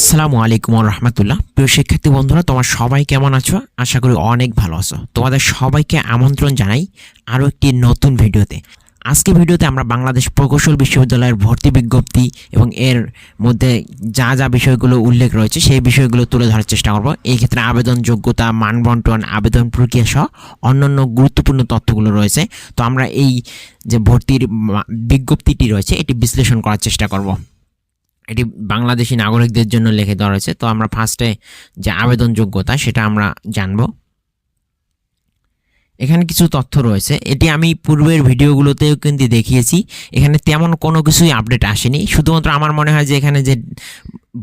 আসসালামু আলাইকুম রহমতুল্লাহ। প্রিয় শিক্ষার্থী বন্ধুরা, তোমার সবাই কেমন আছো? আশা করি অনেক ভালো আছো। তোমাদের সবাইকে আমন্ত্রণ জানাই আরও একটি নতুন ভিডিওতে। আজকে ভিডিওতে আমরা বাংলাদেশ প্রকৌশল বিশ্ববিদ্যালয়ের ভর্তি বিজ্ঞপ্তি এবং এর মধ্যে যা যা বিষয়গুলো উল্লেখ রয়েছে, সেই বিষয়গুলো তুলে ধরার চেষ্টা করব। এই ক্ষেত্রে আবেদন যোগ্যতা, মানবন্টন, আবেদন প্রক্রিয়া সহ অন্যান্য গুরুত্বপূর্ণ তথ্যগুলো রয়েছে। তো আমরা এই যে ভর্তির বিজ্ঞপ্তিটি রয়েছে, এটি বিশ্লেষণ করার চেষ্টা করব। এটি বাংলাদেশি নাগরিকদের জন্য লিখে দেওয়া রয়েছে। তো আমরা ফার্স্টে যে আবেদন যোগ্যতা সেটা আমরা জানব। এখানে কিছু তথ্য রয়েছে। এটি আমি পূর্বের ভিডিওগুলোতেও কিন্তু দেখিয়েছি। এখানে তেমন কোনো কিছুই আপডেট আসেনি। শুধুমাত্র আমার মনে হয় যে এখানে যে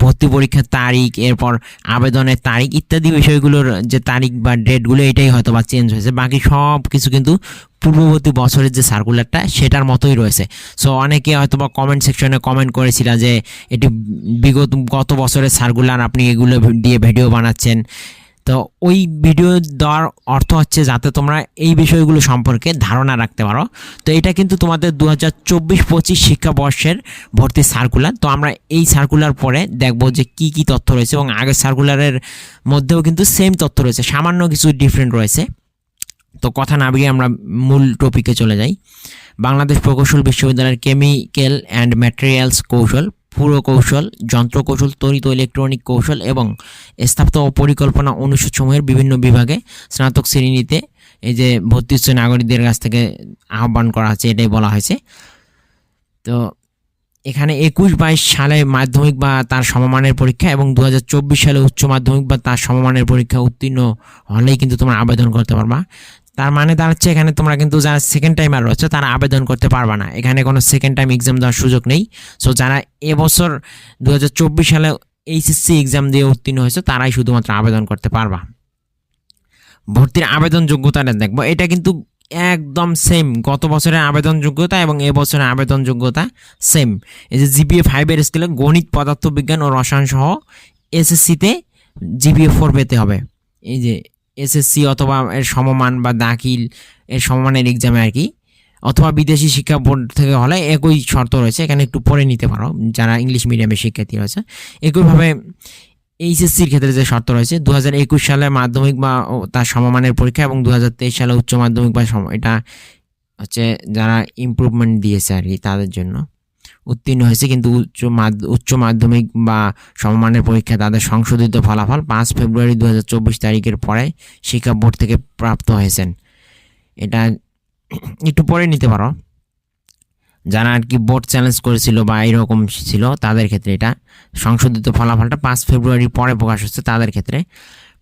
ভর্তি পরীক্ষার তারিখ, এরপর আবেদনের তারিখ ইত্যাদি বিষয়গুলোর যে তারিখ বা ডেটগুলো এটাই হয়তো বা চেঞ্জ হয়েছে। বাকি সব কিছু কিন্তু পূর্ববর্তী বছরের যে সার্কুলারটা সেটার মতোই রয়েছে। সো অনেকে হয়তো বা কমেন্ট সেকশনে কমেন্ট করেছিল যে এটি বিগত, গত বছরের সার্কুলার আপনি এগুলো দিয়ে ভিডিও বানাচ্ছেন। তো ওই ভিডিও দেওয়ার অর্থ হচ্ছে যাতে তোমরা এই বিষয়গুলো সম্পর্কে ধারণা রাখতে পারো। তো এটা কিন্তু তোমাদের দু হাজার চব্বিশ পঁচিশ শিক্ষাবর্ষের ভর্তি সার্কুলার তো আমরা এই সার্কুলার পরে দেখব যে কি কি তথ্য রয়েছে এবং আগের সার্কুলারের মধ্যেও কিন্তু সেম তথ্য রয়েছে, সামান্য কিছু ডিফারেন্ট রয়েছে। তো কথা না বেরিয়ে আমরা মূল টপিকে চলে যাই। বাংলাদেশ প্রকৌশল বিশ্ববিদ্যালয়ের কেমিক্যাল অ্যান্ড ম্যাটেরিয়ালস কৌশল। পুরো কৌশল যন্ত্র কৌশল তড়িৎ ও ইলেকট্রনিক কৌশল এবং স্থাপত্য ও পরিকল্পনা অনুষদসমূহের বিভিন্ন বিভাগে স্নাতক শ্রেণীতে এই যে ভর্তি উচ্চ নাগরিকদের কাছ থেকে আহ্বান করা হচ্ছে, এটাই বলা হয়েছে। তো এখানে একুশ বাইশ সালে মাধ্যমিক বা তার সমমানের পরীক্ষা এবং দু হাজার চব্বিশ সালে উচ্চ মাধ্যমিক বা তার সমমানের পরীক্ষা উত্তীর্ণ হলেই কিন্তু তোমরা আবেদন করতে পারবা। তার মানে দাঁড়াচ্ছে এখানে তোমরা কিন্তু যারা সেকেন্ড টাইমার রয়েছে, তারা আবেদন করতে পারবে না। এখানে কোনো সেকেন্ড টাইম এক্সাম দেওয়ার সুযোগ নেই। সো যারা এবছর দু হাজার চব্বিশ সালে এইচএসসি এক্সাম দিয়ে উত্তীর্ণ হয়েছে, তারাই শুধুমাত্র আবেদন করতে পারবা। ভর্তির আবেদন যোগ্যতাটা দেখব, এটা কিন্তু একদম সেম গত বছরের আবেদন যোগ্যতা এবং এবছরের আবেদন যোগ্যতা সেম এই যে জিপিএ ফাইভের স্কেলে গণিত, পদার্থবিজ্ঞান ও রসায়ন সহ এসএসসিতে জিপিএ ফোর পেতে হবে। এই যে এসএসসি অথবা এর সমমান বা দাখিল, এর সমমানের এক্সামে আর কি, অথবা বিদেশি শিক্ষা বোর্ড থেকে হলে একই শর্ত রয়েছে, এখানে একটু পড়ে নিতে পারো, যারা ইংলিশ মিডিয়ামের শিক্ষার্থী রয়েছে। একইভাবে এইচএসসির ক্ষেত্রে যে শর্ত রয়েছে দু একুশ সালে মাধ্যমিক বা তার সমমানের পরীক্ষা এবং দু হাজার তেইশ সালে উচ্চ মাধ্যমিক বা সম, এটা হচ্ছে যারা ইমপ্রুভমেন্ট দিয়েছে আর কি তাদের জন্য। উত্তীর্ণ হয়েছে, কিন্তু উচ্চ উচ্চ মাধ্যমিক বা সমমানের পরীক্ষা তাদের সংশোধিত ফলাফল পাঁচ ফেব্রুয়ারি দু হাজার চব্বিশ তারিখের পরে শিক্ষা বোর্ড থেকে প্রাপ্ত হয়েছেন। এটা একটু পরে নিতে পারো। যারা আর কি বোর্ড চ্যালেঞ্জ করেছিল বা এরকম ছিল, তাদের ক্ষেত্রে এটা সংশোধিত ফলাফলটা পাঁচ ফেব্রুয়ারি পরে প্রকাশ হচ্ছে, তাদের ক্ষেত্রে।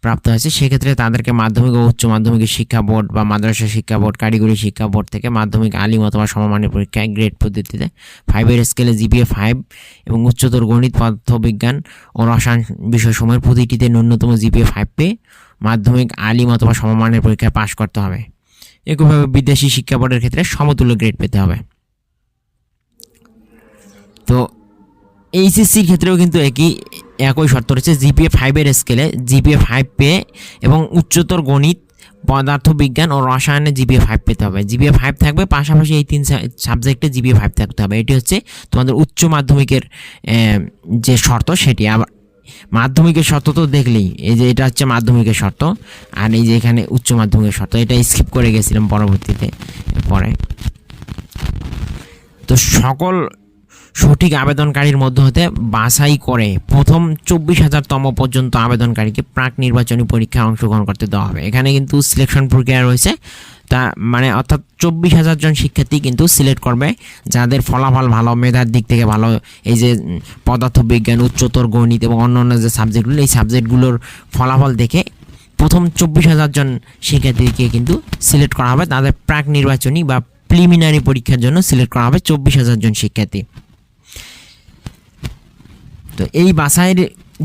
প্রাপ্ত হয়েছে, সেক্ষেত্রে তাদেরকে মাধ্যমিক ও উচ্চ মাধ্যমিক শিক্ষা বোর্ড বা মাদ্রাসা শিক্ষা বোর্ড, কারিগরি শিক্ষা বোর্ড থেকে মাধ্যমিক, আলিম অথবা সমমানের পরীক্ষায় গ্রেড পদ্ধতিতে ফাইভের স্কেলে জিপিএ ফাইভ এবং উচ্চতর গণিত, পদার্থবিজ্ঞান ও রসায়ন বিষয়সমূহের প্রতিটিতে ন্যূনতম জিপিএ ফাইভ পেয়ে মাধ্যমিক, আলিম অথবা সমমানের পরীক্ষায় পাশ করতে হবে। একইভাবে বিদেশি শিক্ষা বোর্ডের ক্ষেত্রে সমতুল্য গ্রেড পেতে হবে। তো এইচএসসির ক্ষেত্রেও কিন্তু একই একই শর্ত রয়েছে জিপিএ ফাইভের স্কেলে জিপিএ ফাইভ পেয়ে এবং উচ্চতর গণিত, পদার্থবিজ্ঞান ও রসায়নে জিপিএ ফাইভ পেতে হবে। জিপিএ ফাইভ থাকবে, পাশাপাশি এই তিন সাবজেক্টে জিপিএ ফাইভ থাকতে হবে। এটি হচ্ছে তোমাদের উচ্চ মাধ্যমিকের যে শর্ত সেটি। আবার মাধ্যমিকের শর্ত তো দেখলেই, এই যে এটা হচ্ছে মাধ্যমিকের শর্ত, আর এই যে এখানে উচ্চ মাধ্যমিকের শর্ত, এটা স্কিপ করে গেছিলাম পরবর্তীতে পরে তো সকল সঠিক আবেদনকারীর মধ্য হতে বাছাই করে প্রথম চব্বিশ হাজারতম পর্যন্ত আবেদনকারীকে প্রাক নির্বাচনী পরীক্ষায় অংশগ্রহণ করতে দেওয়া হবে। এখানে কিন্তু সিলেকশন প্রক্রিয়া রয়েছে। তা মানে অর্থাৎ চব্বিশ হাজার জন শিক্ষার্থী কিন্তু সিলেক্ট করবে, যাদের ফলাফল ভালো, মেধার দিক থেকে ভালো, এই যে পদার্থবিজ্ঞান, উচ্চতর গণিত এবং অন্যান্য যে সাবজেক্টগুলো এই সাবজেক্টগুলোর ফলাফল দেখে প্রথম চব্বিশ হাজার জন শিক্ষার্থীকে কিন্তু সিলেক্ট করা হবে। তাদের প্রাক নির্বাচনী বা প্রিলিমিনারি পরীক্ষার জন্য সিলেক্ট করা হবে চব্বিশ হাজার জন শিক্ষার্থী। তো এই বাছাইয়ের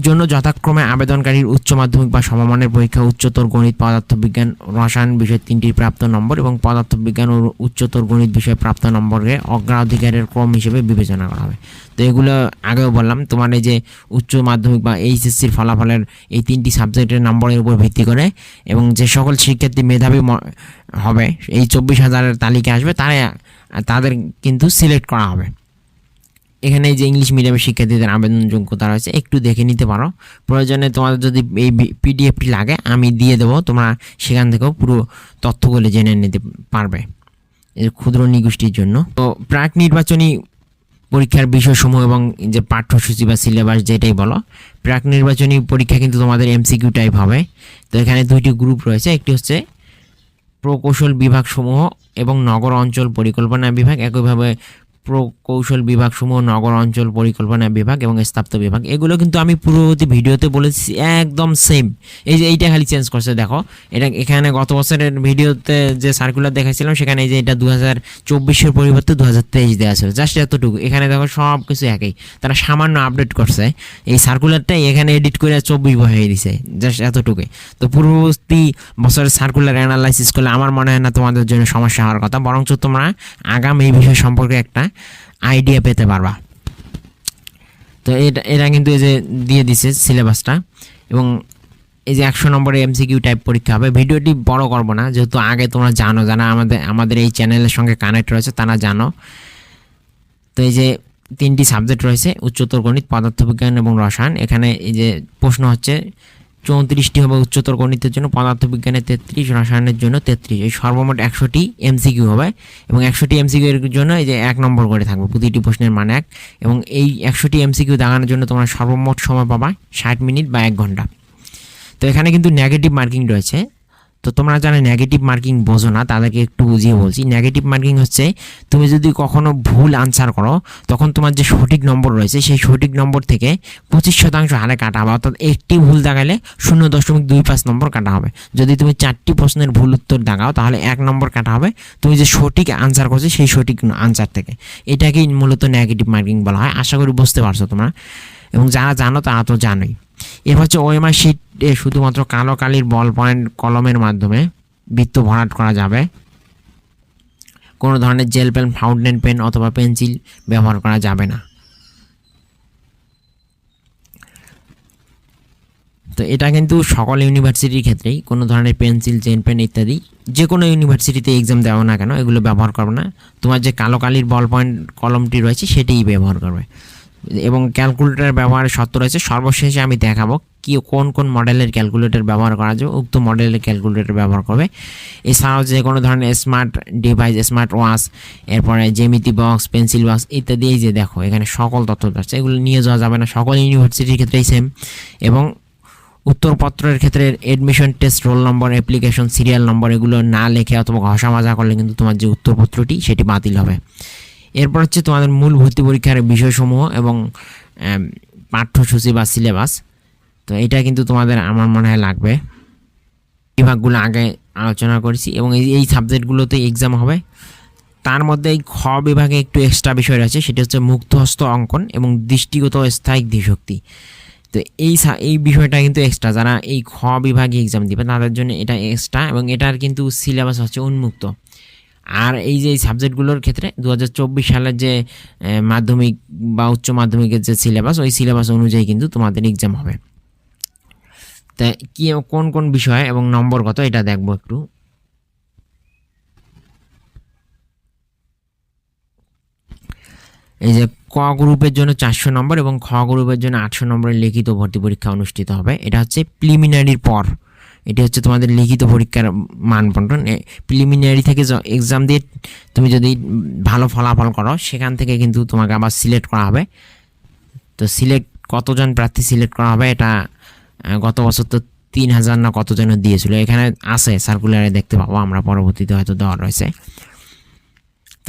জন্য যথাক্রমে আবেদনকারীর উচ্চ মাধ্যমিক বা সমমানের পরীক্ষা উচ্চতর গণিত, পদার্থবিজ্ঞান, রসায়ন বিষয় তিনটির প্রাপ্ত নম্বর এবং পদার্থবিজ্ঞান ও উচ্চতর গণিত বিষয়ে প্রাপ্ত নম্বরকে অগ্রাধিকারের ক্রম হিসেবে বিবেচনা করা হবে। তো এগুলো আগেও বললাম, তোমার এই যে উচ্চ মাধ্যমিক বা এইচএসসির ফলাফলের এই তিনটি সাবজেক্টের নম্বরের উপর ভিত্তি করে এবং যে সকল শিক্ষার্থী মেধাবী হবে, এই চব্বিশ হাজারের তালিকা আসবে, তারা, তাদের কিন্তু সিলেক্ট করা হবে। এখানে যে ইংলিশ মিডিয়ামের শিক্ষার্থীদের আবেদন যোগ্যতা রয়েছে একটু দেখে নিতে পারো। প্রয়োজনে তোমাদের যদি এই পিডিএফটি লাগে, আমি দিয়ে দেবো, তোমরা সেখান থেকেও পুরো তথ্যগুলো জেনে নিতে পারবে ক্ষুদ্র নিগোষ্ঠীর জন্য। তো প্রাক নির্বাচনী পরীক্ষার বিষয়সমূহ এবং যে পাঠ্যসূচি বা সিলেবাস যেটাই বলো, প্রাক নির্বাচনী পরীক্ষা কিন্তু তোমাদের এমসিকিউ টাইপ হবে। তো এখানে দুইটি গ্রুপ রয়েছে, একটি হচ্ছে প্রকৌশল বিভাগসমূহ এবং নগর অঞ্চল পরিকল্পনা বিভাগ। একইভাবে প্রকৌশল বিভাগসমূহ, নগর অঞ্চল পরিকল্পনা বিভাগ এবং স্থাপত্য বিভাগ, এগুলো কিন্তু আমি পূর্ববর্তী ভিডিওতে বলেছি একদম সেম এই যে এইটা খালি চেঞ্জ করছে, দেখো। এটা এখানে গত বছরের ভিডিওতে যে সার্কুলার দেখাচ্ছিলাম সেখানে এই যে এটা দু হাজার চব্বিশের পরিবর্তে দু হাজার তেইশ দেওয়া ছিল জাস্ট এতটুকু। এখানে দেখো সব কিছু একই। তারা সামান্য আপডেট করছে। এই সার্কুলারটাই এখানে এডিট করে চব্বিশ হয়ে দিছে জাস্ট এতটুকুই। তো পূর্ববর্তী বছরের সার্কুলার অ্যানালাইসিস করলে আমার মনে হয় না তোমাদের জন্য সমস্যা হওয়ার কথা, বরঞ্চ তোমরা আগাম এই বিষয় সম্পর্কে একটা আইডিয়া পেতে পারবা। তো এটা এটা কিন্তু এই যে দিয়ে দিছে সিলেবাসটা এবং এই যে একশো নম্বরে এমসিকিউ টাইপ পরীক্ষা হবে। ভিডিওটি বড় করব না, যেহেতু আগে তোমরা জানো, যারা আমাদের আমাদের এই চ্যানেলের সঙ্গে কানেক্ট রয়েছে, তারা জানো। তো এই যে তিনটি সাবজেক্ট রয়েছে, উচ্চতর গণিত, পদার্থবিজ্ঞান এবং রসায়ন। এখানে এই যে প্রশ্ন হচ্ছে চৌত্রিশটি হবে উচ্চতর গণিতের জন্য, পদার্থবিজ্ঞানের তেত্রিশ, রসায়নের জন্য তেত্রিশ। এই সর্বমোট একশোটি এমসিকিউ হবে এবং একশোটি এমসিকিউ এর জন্য এই যে এক নম্বর করে থাকবে, প্রতিটি প্রশ্নের মান এক। এবং এই একশোটি এমসিকিউ দাগানোর জন্য তোমরা সর্বমোট সময় পাবা ষাট মিনিট বা এক ঘণ্টা। তো এখানে কিন্তু নেগেটিভ মার্কিং রয়েছে। তো তোমরা যারা নেগেটিভ মার্কিং বোঝো না তাদেরকে একটু বুঝিয়ে বলছি। নেগেটিভ মার্কিং হচ্ছে, তুমি যদি কখনো ভুল আনসার করো, তখন তোমার যে সঠিক নম্বর রয়েছে, সেই সঠিক নম্বর থেকে পঁচিশ শতাংশ হারে কাটা হবে। অর্থাৎ একটি ভুল দাগালে শূন্য দশমিক দুই পাঁচ নম্বর কাটা হবে। যদি তুমি চারটি প্রশ্নের ভুল উত্তর দাগাও তাহলে এক নম্বর কাটা হবে। তুমি যে সঠিক আনসার করছ, সেই সঠিক আনসার থেকে। এটাকেই মূলত নেগেটিভ মার্কিং বলা হয়। আশা করি বুঝতে পারছ তোমরা। এবং যারা জানো, তারা তো জানোই। এরপর হচ্ছে ওএমআর শিটে শুধুমাত্র কালো কালির বল পয়েন্ট কলমের মাধ্যমে বৃত্ত ভরাট করা যাবে। কোনো ধরনের জেল পেন ফাউন্টেন পেন অথবা পেন্সিল ব্যবহার করা যাবে না। তো এটা কিন্তু সকল ইউনিভার্সিটির ক্ষেত্রেই, কোনো ধরনের পেন্সিল চেন পেন ইত্যাদি যে কোনো ইউনিভার্সিটিতে এক্সাম দেওয়া না কেন, এগুলো ব্যবহার করবে না। তোমার যে কালো কালির বল পয়েন্ট কলমটি রয়েছে, সেটিই ব্যবহার করবে। এবং ক্যালকুলেটর ব্যবহারের শর্ত রয়েছে, সর্বশেষে আমি দেখাবো কি, কোন কোন মডেলের ক্যালকুলেটর ব্যবহার করা যাবে উক্ত মডেলের ক্যালকুলেটর ব্যবহার করবে। এছাড়াও যে কোনো ধরনের স্মার্ট ডিভাইস স্মার্ট ওয়াচ এরপরে জেমিতি বক্স পেন্সিল বক্স ইত্যাদি, এই যে দেখো, এখানে সকল তথ্য আছে। এগুলো নিয়ে যাওয়া যাবে না, সকল ইউনিভার্সিটির ক্ষেত্রেই সেম এবং উত্তরপত্রের ক্ষেত্রে admission test roll number application serial number এগুলো না লেখে অথবা ঘষা মাজা করলে কিন্তু তোমার যে উত্তরপত্রটি, সেটি বাতিল হবে। এরপর হচ্ছে তোমাদের মূল ভর্তি পরীক্ষার বিষয়সমূহ এবং পাঠ্যসূচি বা সিলেবাস। তো এটা কিন্তু তোমাদের আমার মনে হয় লাগবে। বিভাগগুলো আগে আলোচনা করেছি এবং এই এই সাবজেক্টগুলোতে এক্সাম হবে। তার মধ্যে এই খ বিভাগে একটু এক্সট্রা বিষয় রয়েছে, সেটা হচ্ছে মুক্তহস্ত অঙ্কন এবং দৃষ্টিগত স্থায়িক ধীশক্তি তো এই এই বিষয়টা কিন্তু এক্সট্রা যারা এই খ বিভাগে এক্সাম দিবে তাদের জন্য এটা এক্সট্রা এবং এটার কিন্তু সিলেবাস হচ্ছে উন্মুক্ত। আর এই যে সাবজেক্টগুলোর ক্ষেত্রে দু হাজার চব্বিশ সালের যে মাধ্যমিক বা উচ্চ মাধ্যমিকের যে সিলেবাস, ওই সিলেবাস অনুযায়ী কিন্তু তোমাদের এক্সাম হবে। তা কি কোন কোন বিষয় এবং নম্বর কত, এটা দেখব একটু। এই যে ক গ্রুপের জন্য চারশো নম্বর এবং খ গ্রুপের জন্য আটশো নম্বরের লিখিত ভর্তি পরীক্ষা অনুষ্ঠিত হবে। এটা হচ্ছে প্রিলিমিনারির পর। এটি হচ্ছে তোমাদের লিখিত পরীক্ষার মান বন্টন। প্রিলিমিনারি থেকে এক্সাম দিয়ে তুমি যদি ভালো ফলাফল করো, সেখান থেকে কিন্তু তোমাকে আবার সিলেক্ট করা হবে। তো সিলেক্ট কতজন প্রার্থী সিলেক্ট করা হবে, এটা গত বছর তো তিন হাজার না কতজন দিয়েছিল। এখানে আছে সার্কুলারে দেখতে পাবো, আমরা পরবর্তীতে হয়তো দেওয়া রয়েছে।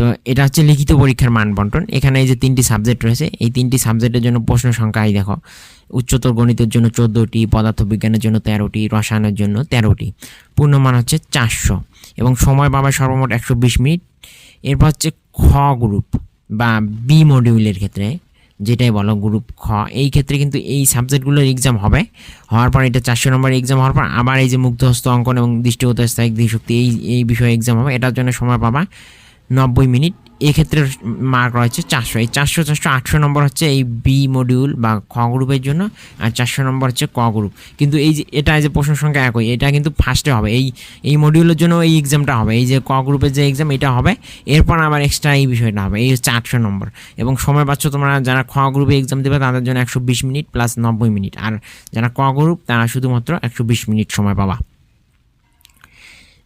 তো এটা হচ্ছে লিখিত পরীক্ষার মান বন্টন। এখানে এই যে তিনটি সাবজেক্ট রয়েছে, এই তিনটি সাবজেক্টের জন্য প্রশ্ন সংখ্যা, এই দেখো, উচ্চতর গণিতের জন্য চোদ্দোটি, পদার্থবিজ্ঞানের জন্য তেরোটি, রসায়নের জন্য তেরোটি। পূর্ণমান হচ্ছে চারশো এবং সময় পাবে সর্বমোট একশো বিশ মিনিট। এরপর হচ্ছে খ গ্রুপ বা বি মডিউলের ক্ষেত্রে, যেটাই বলো গ্রুপ খ, এই ক্ষেত্রে কিন্তু এই সাবজেক্টগুলোর এক্সাম হবে। হওয়ার পর এটা চারশো নম্বর এক্সাম হওয়ার পর আবার এই যে মুগ্ধহস্ত অঙ্কন এবং দৃষ্টিগত স্থায়ী দৃশক্তি এই এই বিষয়ে এক্সাম হবে। এটার জন্য সময় পাবা নব্বই মিনিট। এক্ষেত্রে মার্ক রয়েছে চারশো। এই চারশো চারশো, আটশো নম্বর হচ্ছে এই বি মডিউল বা খ গ্রুপের জন্য, আর চারশো নম্বর হচ্ছে ক গ্রুপ কিন্তু এই যে, এটা যে প্রশ্ন সংখ্যা একই, এটা কিন্তু ফার্স্টে হবে। এই এই মডিউলের জন্য এই এক্সামটা হবে। এই যে ক গ্রুপের যে এক্সাম এটা হবে। এরপর আবার এক্সট্রা এই বিষয়টা হবে, এই হচ্ছে আটশো নম্বর। এবং সময় পাচ্ছ তোমরা যারা খ গ্রুপে এক্সাম দেবে, তাদের জন্য একশো বিশ মিনিট প্লাস নব্বই মিনিট। আর যারা ক গ্রুপ তারা শুধুমাত্র একশো বিশ মিনিট সময় পাবা।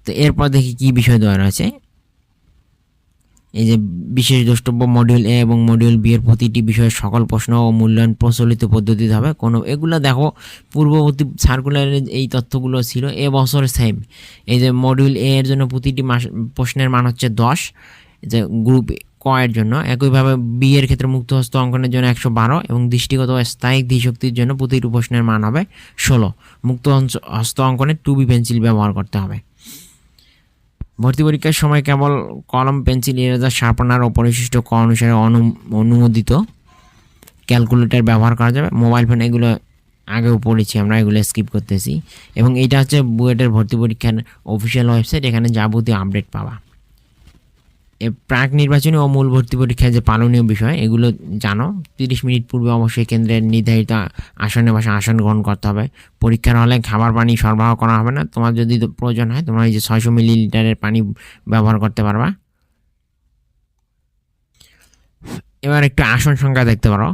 তো এরপর দেখি কি বিষয় দেওয়া রয়েছে। এই যে বিশেষ দ্রষ্টব্য মডিউল এ এবং মডিউল বি এর প্রতিটি বিষয়ের সকল প্রশ্ন ও মূল্যায়ন প্রচলিত পদ্ধতিতে হবে। কোনো, এগুলো দেখো, পূর্ববর্তী সার্কুলারের এই তথ্যগুলো ছিল, এ বছর সেম এই যে মডিউল এ এর জন্য প্রতিটি মাস, প্রশ্নের মান হচ্ছে দশ যে গ্রুপ ক এর জন্য। একইভাবে বি এর ক্ষেত্রে মুক্ত হস্ত অঙ্কনের জন্য একশো বারো এবং দৃষ্টিগত স্থায়ী ধীশক্তির জন্য প্রতিটি প্রশ্নের মান হবে ষোলো। মুক্ত হস্ত অঙ্কনে টু বি পেন্সিল ব্যবহার করতে হবে। ভর্তি পরীক্ষার সময় কেবল কলম, পেন্সিল, ইরেজার শার্পনার ও পরিশিষ্ট ক অনুসারে অনু- অনুমোদিত। ক্যালকুলেটর ব্যবহার করা যাবে। মোবাইল ফোন এগুলো আগেও পড়েছি আমরা, এগুলো স্কিপ করতেছি। এবং এটা হচ্ছে বুয়েটের ভর্তি পরীক্ষার অফিসিয়াল ওয়েবসাইট, এখানে যাবতীয় আপডেট পাওয়া। প্রাক নির্বাচনী ও মূল ভর্তি পরীক্ষায় যে পালনীয় বিষয়, এগুলো জানো। তিরিশ মিনিট পূর্বে অবশ্যই কেন্দ্রের নির্ধারিত আসনে বসে আসন গ্রহণ করতে হবে। পরীক্ষার হলে খাবার পানি সরবরাহ করা হবে না। তোমার যদি প্রয়োজন হয়, তোমরা এই যে ছয়শো মিলিলিটারের পানি ব্যবহার করতে পারবা। এবার একটু আসন সংখ্যা দেখতে পারো।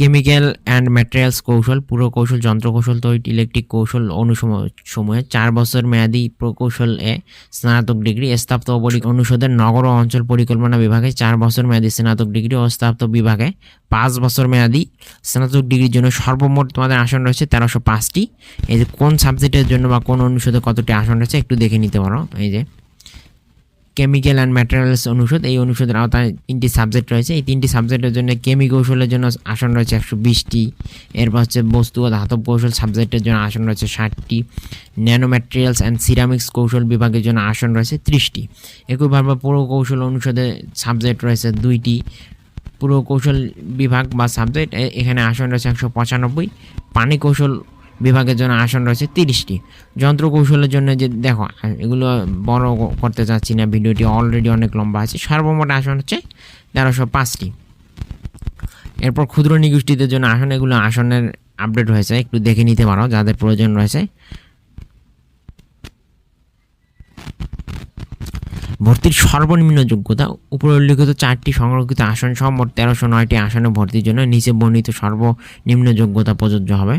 কেমিক্যাল অ্যান্ড ম্যাটেরিয়ালস কৌশল, পুরো কৌশল যন্ত্র কৌশল তৈরি ইলেকট্রিক কৌশল অনুসম অনুসময়ে চার বছর মেয়াদী প্রকৌশল এ স্নাতক ডিগ্রি স্থাপত্য অনুষদের নগর ও অঞ্চল পরিকল্পনা বিভাগে চার বছর মেয়াদী স্নাতক ডিগ্রি ও স্থাপত্য বিভাগে পাঁচ বছর মেয়াদী স্নাতক ডিগ্রির জন্য সর্বমোট তোমাদের আসন রয়েছে তেরোশো পাঁচটি। এই যে কোন সাবজেক্টের জন্য বা কোন অনুষদে কতটি আসন রয়েছে একটু দেখে নিতে পারো। এই যে কেমিক্যাল অ্যান্ড ম্যাটেরিয়ালস অনুষদ, এই অনুষদের আওতায় তিনটি সাবজেক্ট রয়েছে। এই তিনটি সাবজেক্টের জন্য কেমি কৌশলের জন্য আসন রয়েছে একশো বিশটি। এরপর হচ্ছে বস্তু ও ধাতব কৌশল সাবজেক্টের জন্য আসন রয়েছে ষাটটি। ন্যানো ম্যাটেরিয়ালস অ্যান্ড সিরামিক্স কৌশল বিভাগের জন্য আসন রয়েছে ত্রিশটি। একইভাবে কৌশল অনুষদে সাবজেক্ট রয়েছে দুইটি। পুরো কৌশল বিভাগ বা সাবজেক্ট এখানে আসন রয়েছে একশো পঁচানব্বই। পানি কৌশল বিভাগের জন্য আসন রয়েছে তিরিশটি। যন্ত্র কৌশলের জন্য যে, দেখো, এগুলো বড় করতে চাচ্ছি না, ভিডিওটি অলরেডি অনেক লম্বা আছে। সর্বমোট আসন হচ্ছে তেরোশো পাঁচটি। এরপর ক্ষুদ্র নিগোষ্ঠীদের জন্য আসন, এগুলো আসনের আপডেট হয়েছে একটু দেখে নিতে পারো, যাদের প্রয়োজন রয়েছে। ভর্তির সর্বনিম্ন যোগ্যতা উপরে উল্লিখিত চারটি সংরক্ষিত আসন সহ মোট তেরোশো নয়টি আসনে ভর্তির জন্য নিচে বর্ণিত সর্বনিম্ন যোগ্যতা প্রযোজ্য হবে।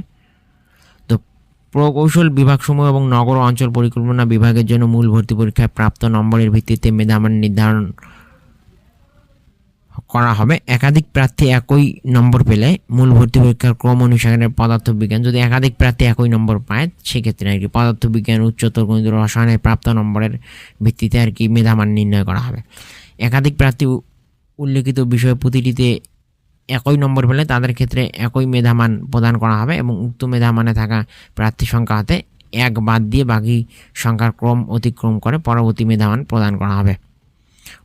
প্রকৌশল বিভাগসমূহ এবং নগর অঞ্চল পরিকল্পনা বিভাগের জন্য মূল ভর্তি পরীক্ষায় প্রাপ্ত নম্বরের ভিত্তিতে মেধামান নির্ধারণ করা হবে। একাধিক প্রার্থী একই নম্বর পেলে মূল ভর্তি পরীক্ষার ক্রম অনুসারে পদার্থবিজ্ঞান, যদি একাধিক প্রার্থী একই নম্বর পায়, সেক্ষেত্রে আর কি পদার্থবিজ্ঞান, উচ্চতর গণিত রসায়নের প্রাপ্ত নম্বরের ভিত্তিতে আর কি মেধামান নির্ণয় করা হবে। একাধিক প্রার্থী উল্লেখিত বিষয় প্রতিটিতে একই নম্বর পেলে তাদের ক্ষেত্রে একই মেধামান প্রদান করা হবে এবং উক্ত মেধামানে থাকা প্রার্থী সংখ্যা হতে এক বাদ দিয়ে বাকি সংখ্যার ক্রম অতিক্রম করে পরবর্তী মেধামান প্রদান করা হবে।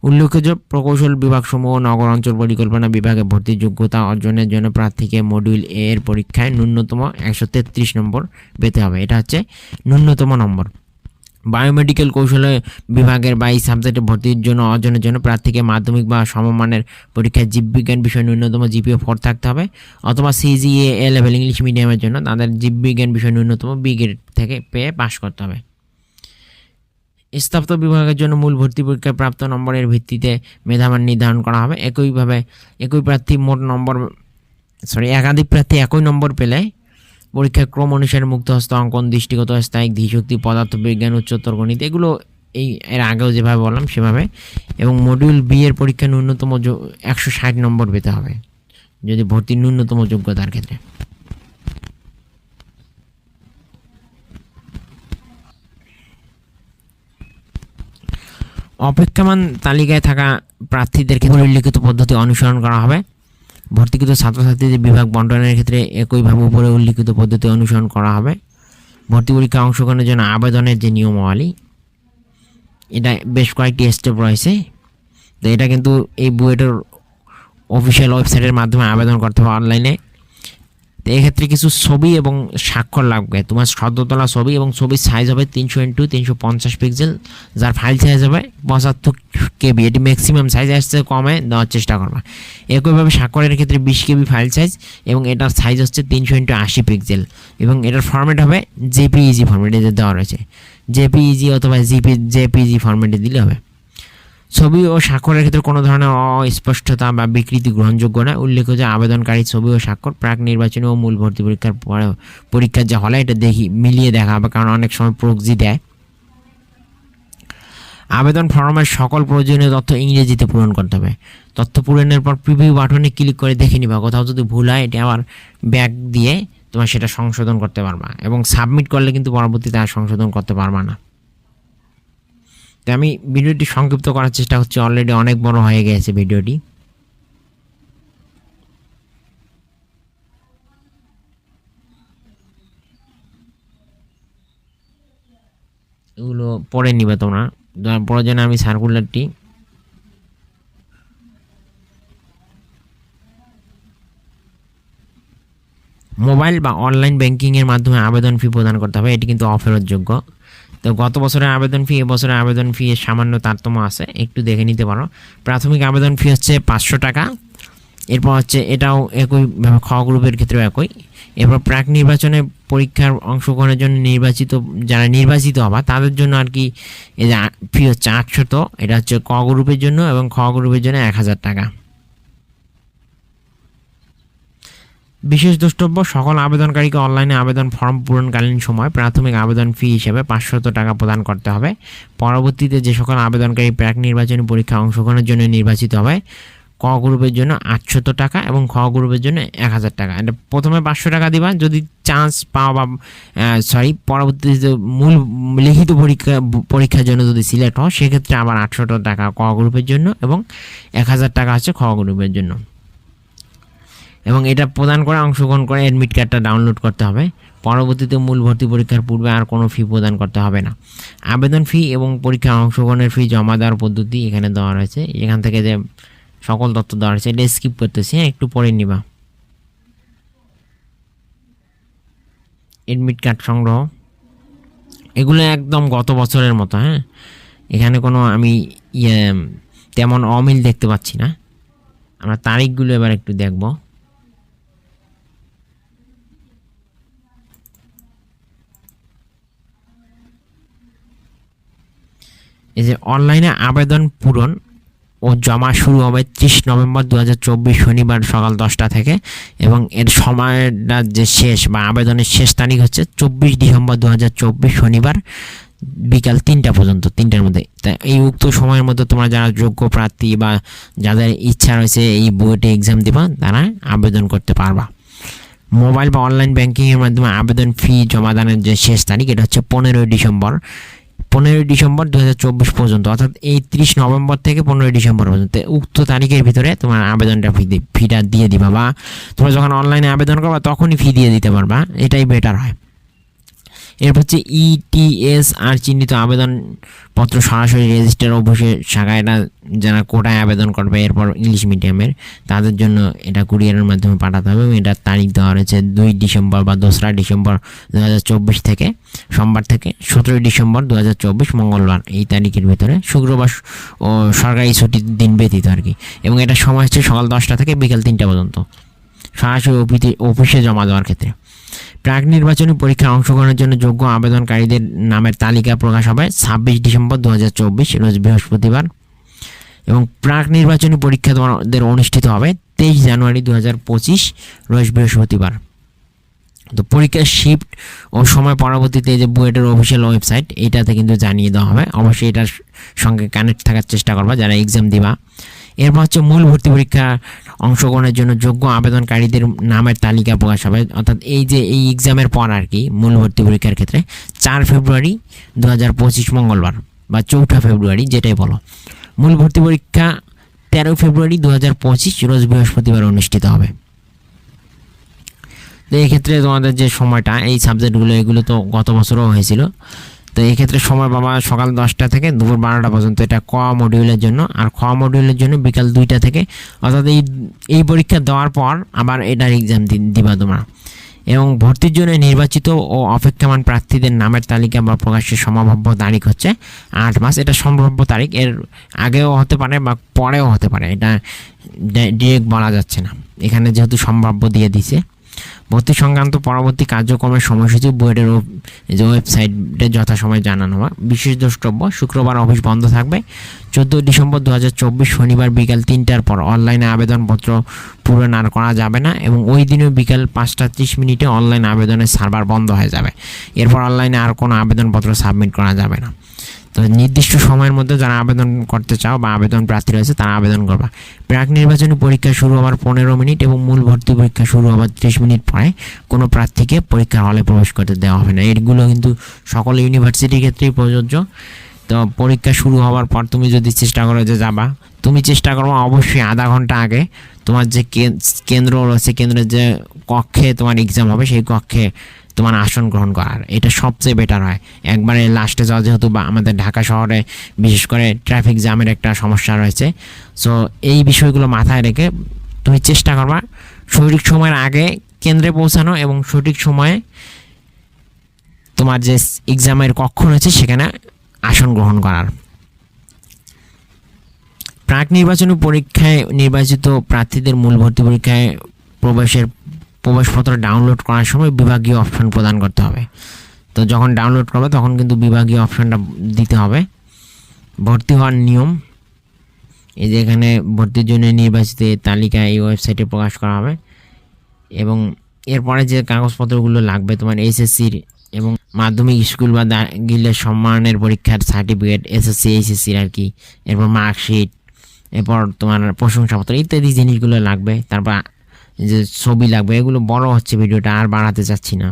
উল্লেখ্য প্রকৌশল বিভাগসমূহ নগর অঞ্চল পরিকল্পনা বিভাগে ভর্তির যোগ্যতা অর্জনের জন্য প্রার্থীকে মডিউল এ এর পরীক্ষায় ন্যূনতম একশো তেত্রিশ নম্বর পেতে হবে। এটা হচ্ছে ন্যূনতম নম্বর। বায়োমেডিক্যাল কৌশলে বিভাগের বা এই সাবজেক্টে ভর্তির জন্য, অর্জনের জন্য প্রার্থীকে মাধ্যমিক বা সমমানের পরীক্ষায় জীববিজ্ঞান বিষয়ে ন্যূনতম জিপিও ফোর থাকতে হবে অথবা সিজিএ এ লেভেল ইংলিশ মিডিয়ামের জন্য তাদের জীববিজ্ঞান বিষয় ন্যূনতম বি গ্রেড থেকে পেয়ে পাশ করতে হবে। স্থাপত্য বিভাগের জন্য মূল ভর্তি পরীক্ষায় প্রাপ্ত নম্বরের ভিত্তিতে মেধামান নির্ধারণ করা হবে। একইভাবে, একই প্রার্থী মোট নম্বর সরি একাধিক প্রার্থী একই নম্বর পেলে পরীক্ষার ক্রম অনুসারে মুক্ত হস্ত অঙ্কন দৃষ্টিগত স্থায়িক ধীশক্তি পদার্থবিজ্ঞান উচ্চতর গণিত, এগুলো এই এর আগেও যেভাবে বললাম সেভাবে। এবং মডিউল বি এর পরীক্ষা ন্যূনতম একশো ষাট নম্বর পেতে হবে, যদি ভর্তির ন্যূনতম যোগ্যতার ক্ষেত্রে। অপেক্ষমান তালিকায় থাকা প্রার্থীদের ক্ষেত্রে উল্লিখিত পদ্ধতি অনুসরণ করা হবে। ভর্তিকৃত ছাত্রছাত্রীদের বিভাগ বন্টনের ক্ষেত্রে একইভাবে উপরে উল্লিখিত পদ্ধতি অনুসরণ করা হবে। ভর্তি পরীক্ষা অংশগ্রহণের জন্য আবেদনের যে নিয়মাবলী, এটা বেশ কয়েকটি স্টেপ রয়েছে। তো এটা কিন্তু এই বুয়েটের অফিসিয়াল ওয়েবসাইটের মাধ্যমে আবেদন করতে হবে অনলাইনে তো এক্ষেত্রে কিছু ছবি এবং স্বাক্ষর লাগবে। তোমার সদ্য তোলা ছবি এবং ছবির সাইজ হবে তিনশো ইন্টু তিনশো পঞ্চাশ পিক্সেল যার ফাইল সাইজ হবে পঁচাত্তর কেবি। এটি ম্যাক্সিমাম সাইজ আসছে, কমে দেওয়ার চেষ্টা করবা। একইভাবে স্বাক্ষরের ক্ষেত্রে বিশ কেবি ফাইল সাইজ এবং এটার সাইজ হচ্ছে তিনশো ইন্টু আশি পিক্সেল এবং এটার ফর্ম্যাট হবে জেপিইজি ফর্ম্যাটে যে দেওয়া রয়েছে। জেপিইজি অথবা জিপি জেপিইজি ফর্ম্যাটে দিলে হবে। ছবি ও স্বাক্ষরের ক্ষেত্রে কোনো ধরনের অস্পষ্টতা বা বিকৃতি গ্রহণযোগ্য নয়। উল্লেখ যে, আবেদনকারী ছবি ও স্বাক্ষর, প্রাক নির্বাচনী ও মূল ভর্তি পরীক্ষার পরে পরীক্ষার যে হলে এটা দেখি, মিলিয়ে দেখা হবে, কারণ অনেক সময় প্রক্সি দেয়। আবেদন ফর্মের সকল প্রয়োজনীয় তথ্য ইংরেজিতে পূরণ করতে হবে। তথ্য পূরণের পর প্রিভিউ বাটনে ক্লিক করে দেখে নিবা। কোথাও যদি ভুল হয়, এটি আবার ব্যাক দিয়ে তোমার সেটা সংশোধন করতে পারবা এবং সাবমিট করলে কিন্তু পরবর্তীতে আর সংশোধন করতে পারবা না। তো আমি ভিডিওটি সংক্ষিপ্ত করার চেষ্টা করছি। অলরেডি অনেক বড় হয়ে গেছে ভিডিওটি। এগুলো পরে নিবে তোমরা। প্রয়োজনে আমি সার্কুলারটি মোবাইল বা অনলাইন ব্যাংকিংয়ের মাধ্যমে আবেদন ফি প্রদান করতে হবে। এটি কিন্তু অফেরতযোগ্য। তো গত বছরের আবেদন ফি এবছরের আবেদন ফি সামান্য তারতম্য আছে, একটু দেখে নিতে পারো। প্রাথমিক আবেদন ফি হচ্ছে পাঁচশো টাকা, এরপর হচ্ছে এটাও একই খ গ্রুপের ক্ষেত্রেও একই। এরপর প্রাক নির্বাচনে পরীক্ষার অংশগ্রহণের জন্য নির্বাচিত, যারা নির্বাচিত হবা, তাদের জন্য আর কি এই যে ফি হচ্ছে আটশত এটা হচ্ছে ক গ্রুপের জন্য এবং খ গ্রুপের জন্য এক হাজার টাকা। বিশেষ দ্রষ্টব্য, সকল আবেদনকারীকে অনলাইনে আবেদন ফর্ম পূরণকালীন সময় প্রাথমিক আবেদন ফি হিসেবে পাঁচশত টাকা প্রদান করতে হবে। পরবর্তীতে যে সকল আবেদনকারী প্রাক নির্বাচনী পরীক্ষা অংশগ্রহণের জন্য নির্বাচিত হবে, ক গ্রুপের জন্য আটশত টাকা এবং খ গ্রুপের জন্য এক হাজার টাকা। এটা প্রথমে পাঁচশো টাকা দিবা, যদি চান্স পাও বা সরি পরবর্তীতে মূল লিখিত পরীক্ষা, পরীক্ষার জন্য যদি সিলেক্ট হও, সেক্ষেত্রে আবার আটশত টাকা ক গ্রুপের জন্য এবং এক হাজার টাকা আছে খ গ্রুপের জন্য। এবং এটা প্রদান করে, অংশগ্রহণ করে অ্যাডমিট কার্ডটা ডাউনলোড করতে হবে। পরবর্তীতে মূল ভর্তি পরীক্ষার পূর্বে আর কোনো ফি প্রদান করতে হবে না। আবেদন ফি এবং পরীক্ষা অংশগ্রহণের ফি জমা দেওয়ার পদ্ধতি এখানে দেওয়া রয়েছে। এখান থেকে যে সকল তথ্য দেওয়া রয়েছে, এটা স্কিপ করতেছি হ্যাঁ একটু পরে নিবা। এডমিট কার্ড সংগ্রহ। এগুলো একদম গত বছরের মতো হ্যাঁ। এখানে কোনো আমি ইয়ে তেমন অমিল দেখতে পাচ্ছি না। আমরা তারিখগুলো এবার একটু দেখব। এই যে অনলাইনে আবেদন পূরণ ও জমা শুরু হবে ত্রিশ নভেম্বর দু হাজার চব্বিশ শনিবার সকাল দশটা থেকে এবং এর সময়টা যে শেষ বা আবেদনের শেষ তারিখ হচ্ছে চব্বিশ ডিসেম্বর দু হাজার চব্বিশ শনিবার বিকাল তিনটা পর্যন্ত, তিনটার মধ্যে। তা এই উক্ত সময়ের মধ্যে তোমরা যারা যোগ্য প্রার্থী বা যাদের ইচ্ছা রয়েছে এই বইটি এক্সাম দিবা, তারা আবেদন করতে পারবা। মোবাইল বা অনলাইন ব্যাংকিংয়ের মাধ্যমে আবেদন ফি জমাদানের যে শেষ তারিখ, এটা হচ্ছে পনেরোই ডিসেম্বর পনেরোই ডিসেম্বর দু হাজার চব্বিশ পর্যন্ত, অর্থাৎ এই ত্রিশ নভেম্বর থেকে পনেরোই ডিসেম্বর পর্যন্ত। উক্ত তারিখের ভিতরে তোমার আবেদনটা ফি ফিটা দিয়ে দিবা বা তোমরা যখন অনলাইনে আবেদন করবা তখনই ফি দিয়ে দিতে পারবা, এটাই বেটার হয়। এরপর হচ্ছে ইটিএস আর চিহ্নিত আবেদনপত্র সরাসরি রেজিস্টার অফিসের শাখায় এটা যারা কোটায় আবেদন করবে, এরপর ইংলিশ মিডিয়ামের তাদের জন্য এটা কুরিয়ারের মাধ্যমে পাঠাতে হবে এবং এটার তারিখ দেওয়া রয়েছে দুই ডিসেম্বর বা দোসরা ডিসেম্বর দু হাজার চব্বিশ থেকে, সোমবার থেকে সতেরোই ডিসেম্বর দু হাজার চব্বিশ, মঙ্গলবার, এই তারিখের ভিতরে, শুক্রবার ও সরকারি ছুটির দিন ব্যতীত আর কি, এবং এটা সময় হচ্ছে সকাল দশটা থেকে বিকাল তিনটা পর্যন্ত, সরাসরি অফিসে জমা দেওয়ার ক্ষেত্রে। প্রাক নির্বাচনী পরীক্ষায় অংশগ্রহণের জন্য যোগ্য আবেদনকারীদের নামের তালিকা প্রকাশ হবে ছাব্বিশ ডিসেম্বর দু হাজার চব্বিশ, রোজ বৃহস্পতিবার। এবং প্রাক নির্বাচনী পরীক্ষা তোমাদের অনুষ্ঠিত হবে তেইশ জানুয়ারি দু হাজার পঁচিশ, রোজ বৃহস্পতিবার। তো পরীক্ষার শিফট ও সময় পরবর্তীতে যে বুয়েটের অফিসিয়াল ওয়েবসাইট এটাতে কিন্তু জানিয়ে দেওয়া হবে। অবশ্যই এটার সঙ্গে কানেক্ট থাকার চেষ্টা করবা, যারা এক্সাম দিবা। এরপর হচ্ছে মূল ভর্তি পরীক্ষা অংশগ্রহণের জন্য যোগ্য আবেদনকারীদের নামের তালিকা প্রকাশ হবে। অর্থাৎ এই যে এই এক্সামের পর আর কি মূল ভর্তি পরীক্ষার ক্ষেত্রে চার ফেব্রুয়ারি দু হাজার পঁচিশ মঙ্গলবার বা চৌঠা ফেব্রুয়ারি যেটাই বলো। মূল ভর্তি পরীক্ষা তেরো ফেব্রুয়ারি দু হাজার পঁচিশ, রোজ বৃহস্পতিবার অনুষ্ঠিত হবে। তো এই ক্ষেত্রে তোমাদের যে সময়টা, এই সাবজেক্টগুলো এগুলো তো গত বছরও হয়েছিল। তো এই ক্ষেত্রে সময় পাবা সকাল দশটা থেকে দুপুর বারোটা পর্যন্ত। এটা ক মডিউলের জন্য। আর খ মডিউলের জন্য বিকাল দুইটা থেকে। অর্থাৎ এই এই পরীক্ষা দেওয়ার পর আবার এটার এক্সাম দিবা তোমরা। এবং ভর্তির জন্য নির্বাচিত ও অপেক্ষমান প্রার্থীদের নামের তালিকা বা প্রকাশের সম্ভাব্য তারিখ হচ্ছে আট মাস। এটা সম্ভাব্য তারিখ। এর আগেও হতে পারে বা পরেও হতে পারে। এটা ডিরেক্ট বলা যাচ্ছে না। এখানে যেহেতু সম্ভাব্য দিয়ে দিছে। ভর্তি সংক্রান্ত পরবর্তী কার্যক্রমের সময়সূচি বোর্ডের ওয়েবসাইটে যথাসময়ে জানানো হয় বিশেষ দ্রষ্টব্য, শুক্রবার অফিস বন্ধ থাকবে। চোদ্দোই ডিসেম্বর দু হাজার চব্বিশ শনিবার বিকাল তিনটার পর অনলাইনে আবেদনপত্র পূরণ আর করা যাবে না এবং ওই দিনও বিকাল পাঁচটা ত্রিশ মিনিটে অনলাইন আবেদনের সার্ভার বন্ধ হয়ে যাবে। এরপর অনলাইনে আর কোনো আবেদনপত্র সাবমিট করা যাবে না। তো নির্দিষ্ট সময়ের মধ্যে যারা আবেদন করতে চাও বা আবেদন প্রার্থী রয়েছে, তারা আবেদন করবা। প্রাক নির্বাচনী পরীক্ষা শুরু হওয়ার পনেরো মিনিট এবং মূল ভর্তি পরীক্ষা শুরু হওয়ার ত্রিশ মিনিট পরে কোনো প্রার্থীকে পরীক্ষার হলে প্রবেশ করতে দেওয়া হবে না। এগুলো কিন্তু সকল ইউনিভার্সিটির ক্ষেত্রেই প্রযোজ্য। তো পরীক্ষা শুরু হওয়ার পর তুমি যদি চেষ্টা করো যে যাবা, তুমি চেষ্টা করো অবশ্যই আধা ঘণ্টা আগে তোমার যে কেন্দ্র রয়েছে, কেন্দ্রের যে কক্ষে তোমার এক্সাম হবে, সেই কক্ষে তোমার আসন গ্রহণ করার। এটা সবচেয়ে বেটার হয়। একবারে লাস্টে যাওয়া যেহেতু বা আমাদের ঢাকা শহরে বিশেষ করে ট্রাফিক জ্যামের একটা সমস্যা রয়েছে। সো এই বিষয়গুলো মাথায় রেখে তুমি চেষ্টা করবা সঠিক সময়ের আগে কেন্দ্রে পৌঁছানো এবং সঠিক সময়ে তোমার যে এক্সামের কক্ষ রয়েছে সেখানে আসন গ্রহণ করার। প্রাক নির্বাচনী পরীক্ষায় নির্বাচিত প্রার্থীদের মূল ভর্তি পরীক্ষায় প্রবেশের প্রবেশপত্র ডাউনলোড করার সময় বিভাগীয় অপশন প্রদান করতে হবে। তো যখন ডাউনলোড করবে, তখন কিন্তু বিভাগীয় অপশনটা দিতে হবে। ভর্তি হওয়ার নিয়ম, এই যে এখানে ভর্তির জন্য নির্বাচিত তালিকা এই ওয়েবসাইটে প্রকাশ করা হবে। এবং এরপরে যে কাগজপত্রগুলো লাগবে, তোমার এসএসসির এবং মাধ্যমিক স্কুল বা গিলের সম্মানের পরীক্ষার সার্টিফিকেট এসএসসি এইচএসসির আর কি। এরপর মার্কশিট এরপর তোমার প্রশংসাপত্র, ইত্যাদি জিনিসগুলো লাগবে। তারপর যে ছবি লাগবে, এগুলো বড় হচ্ছে ভিডিওটা, আর বাড়াতে চাচ্ছি না।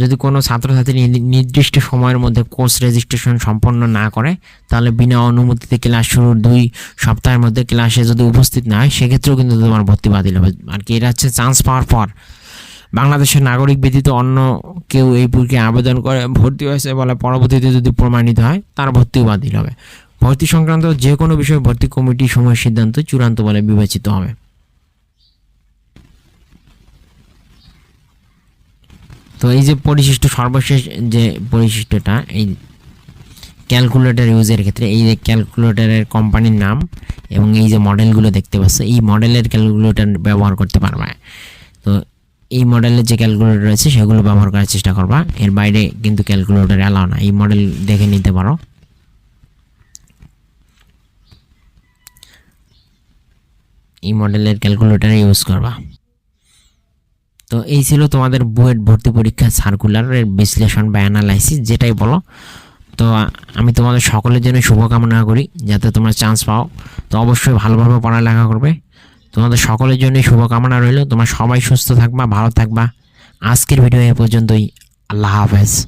যদি কোনো ছাত্রছাত্রী নির্দিষ্ট সময়ের মধ্যে কোর্স রেজিস্ট্রেশন সম্পন্ন না করে, তাহলে বিনা অনুমতিতে ক্লাস শুরুর দুই সপ্তাহের মধ্যে ক্লাসে যদি উপস্থিত না হয়, সেক্ষেত্রেও কিন্তু তোমার ভর্তি বাতিল হবে। আর কি এটা হচ্ছে চান্স পাওয়ার পর। বাংলাদেশের নাগরিক ব্যতীত অন্য কেউ এই পরীক্ষায় আবেদন করে ভর্তি হয়েছে বলে পরবর্তীতে যদি প্রমাণিত হয়, তার ভর্তিও বাতিল হবে। ভর্তি সংক্রান্ত যে কোনো বিষয়ে ভর্তি কমিটি সময়ের সিদ্ধান্ত চূড়ান্ত বলে বিবেচিত হবে। তো এই যে পরিশিষ্ট সর্বশেষ যে পরিশিষ্টটা, এই ক্যালকুলেটর ইউজের ক্ষেত্রে এই যে ক্যালকুলেটরের কোম্পানির নাম এবং এই যে মডেলগুলো দেখতে পাচ্ছ, এই মডেলের ক্যালকুলেটর ব্যবহার করতে পারবে। তো এই মডেলের যে ক্যালকুলেটর রয়েছে, সেগুলো ব্যবহার করার চেষ্টা করবা। এর বাইরে কিন্তু ক্যালকুলেটর অ্যালাও না। এই মডেল দেখে নিতে পারো। এই মডেলের ক্যালকুলেটর ইউজ করবা। তো এই ছিল তোমাদের বুয়েট ভর্তি পরীক্ষা সার্কুলারের বিশ্লেষণ বা অ্যানালাইসিস যেটাই বলো। তো আমি তোমাদের সকলের জন্য শুভকামনা করি, যাতে তোমরা চান্স পাও। তো অবশ্যই ভালোভাবে পড়ালেখা করবে। তোমাদের সকলের জন্য শুভকামনা রইল। তোমরা সবাই সুস্থ থাকবা, ভালো থাকবা। আজকের ভিডিও এ পর্যন্তই। আল্লাহ হাফেজ।